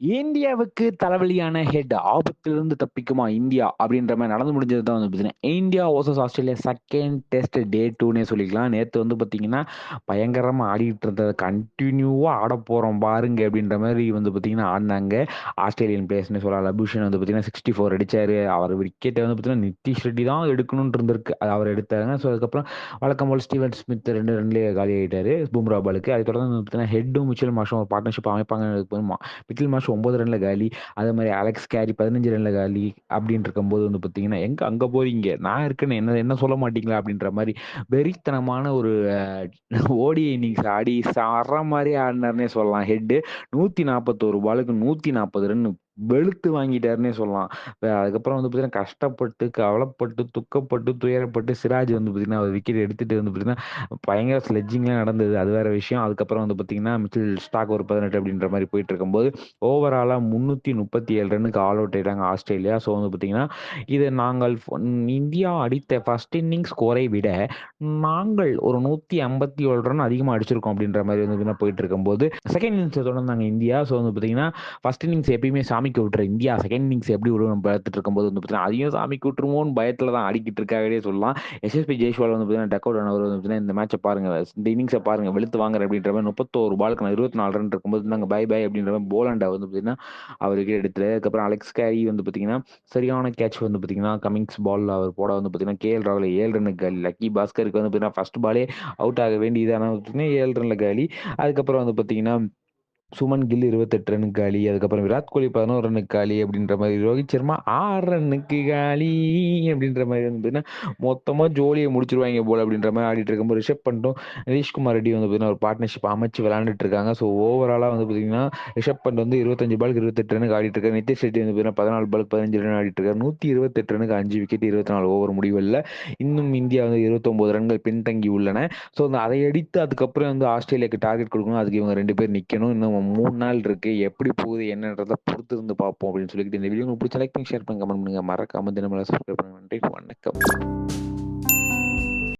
இந்தியாவுக்கு தலைவலியான ஹெட் ஆபத்திலிருந்து தப்பிக்குமா இந்தியா அப்படின்ற மாதிரி நடந்து முடிஞ்சது தான் வந்து பார்த்தீங்கன்னா India versus Australia second test day டூனே சொல்லிக்கலாம். நேற்று வந்து பார்த்தீங்கன்னா பயங்கரமாக ஆடிட்டு இருந்தது கண்டினியூவாக ஆட போகிறோம் பாருங்க அப்படின்ற மாதிரி வந்து பார்த்தீங்கன்னா ஆடினாங்க. ஆஸ்திரேலியன் பிளேயர்ஸ்னு சொல்லலாம். லபூஷன் வந்து பார்த்தீங்கன்னா சிக்ஸ்டி ஃபோர் அடித்தார் அவர் விக்கெட்டை வந்து பார்த்தீங்கன்னா நிதிஷ் ரெட்டி தான் எடுக்கணும்னு இருந்திருக்கு. அது அவர் எடுத்தாங்க ஸோ அதுக்கப்புறம் வழக்கம் போல் ஸ்டீவன் ஸ்மித் ரெண்டு ரெண்டுலேயே காலி ஆகிட்டார் பும்ரா பாலுக்கு. அது தொடர்ந்து வந்து பார்த்தீங்கன்னா ஹெட்டும் மிச்சல் மாஷும் ஒரு பார்ட்னர்ஷிப் அமைப்பாங்க மிக்கில் மாஷ் ஒம்பது ரனில் காலி. அதே மாதிரி அலெக்ஸ் கேரி பதினஞ்சு ரனில் காலி அப்படின்னு இருக்கும்போது வந்து பார்த்தீங்கன்னா எங்கே அங்கே போறீங்க? நான் இருக்கேன்னு என்ன என்ன சொல்ல மாட்டீங்களா? அப்படின்ற மாதிரி வெறித்தனமான ஒரு ஓடி இன்னிங்ஸ் ஆடி சர மாதிரி ஆடினார்னே சொல்லலாம். ஹெட்டு நூற்றி நாற்பத்தோரு பாலுக்கு நூற்றி நாற்பது ரன் வெளுத்து வாங்கிட்டாருன்னே சொல்லலாம். அதுக்கப்புறம் வந்து பார்த்தீங்கன்னா கஷ்டப்பட்டு கவலைப்பட்டு துக்கப்பட்டு துயரப்பட்டு சிராஜ் வந்து பார்த்தீங்கன்னா அவர் விக்கெட் எடுத்துட்டு வந்து பார்த்தீங்கன்னா பயங்கர ஸ்லெட்ஜிங்லாம் நடந்தது. அது வேற விஷயம். அதுக்கப்புறம் வந்து பார்த்தீங்கன்னா மிச்சில் ஸ்டாக் ஒரு பதினெட்டு அப்படின்ற மாதிரி போயிட்டு இருக்கும்போது ஓவராலாக முந்நூற்றி முப்பத்தி ஏழு ரன்னுக்கு ஆல் அவுட் ஆயிட்டாங்க ஆஸ்திரேலியா. ஸோ வந்து பார்த்தீங்கன்னா இது நாங்கள் இந்தியா அடித்த ஃபர்ஸ்ட் இன்னிங் ஸ்கோரை விட நாங்கள் ஒரு நூற்றி ஐம்பத்தி ஏழு ரன் அதிகமாக அடிச்சிருக்கோம் அப்படின்ற மாதிரி வந்து பார்த்தீங்கன்னா போயிட்டு இருக்கும்போது செகண்ட் இன்னிங்ஸை தொடர்ந்தாங்க இந்தியா. ஸோ வந்து பார்த்தீங்கன்னா ஃபர்ஸ்ட் இன்னிங்ஸ் எப்பயுமே சாமி சாமிக்கு விட்டுற இந்தியா செகண்ட் இன்னிங்ஸ் எப்படி விடுவோம் நம்ம பார்த்துட்டு இருக்கும்போது வந்து பார்த்தீங்கன்னா அதையும் சாமிக்கு விட்டுருமோன்னு பயத்தில் தான் அடிக்கிட்டு இருக்காகவே சொல்லலாம் எஸ்எஸ்பி ஜெய்ஸ்வால் வந்து பார்த்தீங்கன்னா டக் அவுட் ஆனவர் வந்து பார்த்தீங்கன்னா இந்த மேட்சை பாருங்க இந்த இன்னிங்ஸை பாருங்க வெளுத்து வாங்குற அப்படின்ற மாதிரி முப்பத்தோரு பாலுக்கு நான் இருபத்தி நாலு ரன் இருக்கும்போது நாங்கள் பை பை அப்படின்ற மாதிரி போலண்டா வந்து பார்த்தீங்கன்னா அவர் விக்கெட் அதுக்கப்புறம் அலெக்ஸ் கேரி வந்து பார்த்தீங்கன்னா சரியான கேட்ச் வந்து பார்த்தீங்கன்னா கமிங்ஸ் பாலில் அவர் போட வந்து பார்த்தீங்கன்னா கேஎல் ராகுல் ஏழு ரன்னுக்கு காலி லக்கி பாஸ்கருக்கு வந்து பார்த்தீங்கன்னா ஃபர்ஸ்ட் பாலே அவுட் ஆக வேண்டியது ஆனால் பார்த்தீங்கன்னா ஏழு ரனில் காலி அதுக்கப்புறம் வந்து பார்த்தீங்கன்னா சுமன் கில் இருபத்தெட்டு ரன்னுக்கு காலி அதுக்கப்புறம் விராட் கோலி பதினோரு ரன்னுக்கு காலி அப்படின்ற மாதிரி ரோஹித் சர்மா ஆறு ரன்னுக்கு காலி அப்படின்ற மாதிரி வந்து பார்த்தீங்கன்னா மொத்தமாக ஜோலியை முடிச்சிருவாங்க போல் அப்படின்ற மாதிரி ஆடிட்டு இருக்கும்போது ரிஷப் பண்ணிட்டும் நிதிஷ்குமார் ரெட்டி வந்து பார்த்தீங்கன்னா ஒரு பார்ட்னர்ஷிப் அமைச்சு விளாண்டுட்டு இருக்காங்க. ஸோ ஓவராலாக வந்து பார்த்தீங்கன்னா ரிஷப் பண்ட் வந்து இருபத்தஞ்சு பாலுக்கு இருபத்தெட்டு ரனுக்கு ஆடிட்டு இருக்காரு. நிதிஷ் ரெட்டி வந்து பார்த்தீங்கன்னா பதினாலு பாலுக்கு பதினஞ்சு ரன் ஆடிட்டு இருக்காரு. நூற்றி இருபத்தெட்டு ரனுக்கு அஞ்சு விக்கெட் இருபத்தி நாலு ஓவர் முடிவில் இன்னும் இந்தியா வந்து இருபத்தொம்போது ரன்கள் பின்தங்கி உள்ளன. ஸோ அதை அடித்து அதுக்கப்புறம் வந்து ஆஸ்திரேலியாவுக்கு டார்கெட் கொடுக்கணும். அதுக்கு இவங்க ரெண்டு பேர் நிற்கணும் இன்னும் மூணு நாள் இருக்கு. எப்படி போகுது என்னன்றதை பொறுத்து இருந்து பார்ப்போம் அப்படின்னு சொல்லிட்டு இந்த வீடியோ உங்களுக்கு பிடிச்ச லைக் பண்ணி ஷேர் பண்ணி கமெண்ட் பண்ணுங்க. மறக்காம தினமலை சப்ஸ்கிரைப் பண்ணுங்க. நன்றி வணக்கம்.